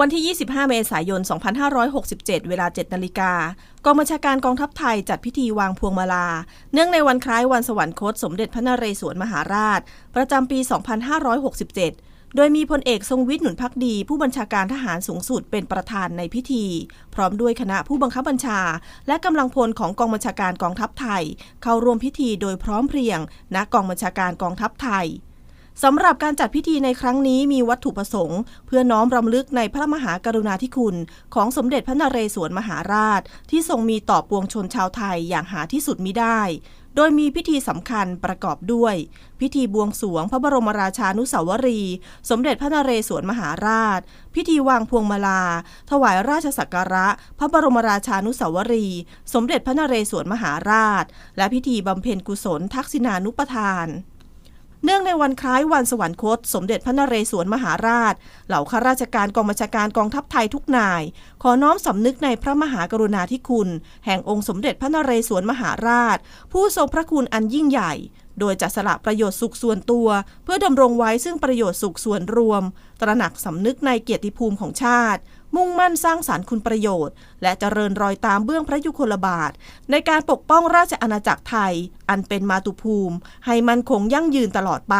วันที่ 25 เมษายน 2567 เวลา 7 นาฬิกากองบัญชาการกองทัพไทยจัดพิธีวางพวงมาลา เนื่องในวันคล้ายวันสวรรคตสมเด็จพระนเรศวรมหาราช ประจำปี 2567โดยมีพลเอกทรงวิทย์หนุนพักดี ผู้บัญชาการทหารสูงสุดเป็นประธานในพิธี พร้อมด้วยคณะผู้บังคับบัญชา และกำลังพลของกองบัญชาการกองทัพไทย เข้าร่วมพิธีโดยพร้อมเพรียงณกองบัญชาการกองทัพไทย สำหรับการจัดพิธีในครั้งนี้มีวัตถุประสงค์ เพื่อน้อมรำลึกในพระมหากรุณาธิคุณ ของสมเด็จพระนเรศวรมหาราช ที่ทรงมีต่อปวงชนชาวไทยอย่างหาที่สุดมิได้ โดยมีพิธีสำคัญประกอบด้วย พิธีบวงสรวงพระบรมราชานุสาวรี สมเด็จพระนเรศวรมหาราช พิธีวางพวงมาลา ถวายราชสักการะ พระบรมราชานุสาวรี สมเด็จพระนเรศวรมหาราช และพิธีบำเพ็ญกุศลทักษิณานุปทาน เนื่องในวันคล้ายวันสวรรคต สมเด็จพระนเรศวรมหาราช เหล่าข้าราชการกองบัญชาการกองทัพไทยทุกนาย ขอน้อมสำนึกในพระมหากรุณาธิคุณ แห่งองค์สมเด็จพระนเรศวรมหาราช ผู้ทรงพระคุณอันยิ่งใหญ่ โดยจะสละประโยชน์สุขส่วนตัว เพื่อดำรงไว้ซึ่งประโยชน์สุขส่วนรวม ตระหนักสำนึกในเกียรติภูมิของชาติ มุ่งมั่นสร้างสารรค์คุณประโยชน์ และเจริญรอยตามเบื้องพระยุคลบาท ในการปกป้องราชอาณาจักรไทย อันเป็นมาตุภูมิ ให้มันคงยั่งยืนตลอดไป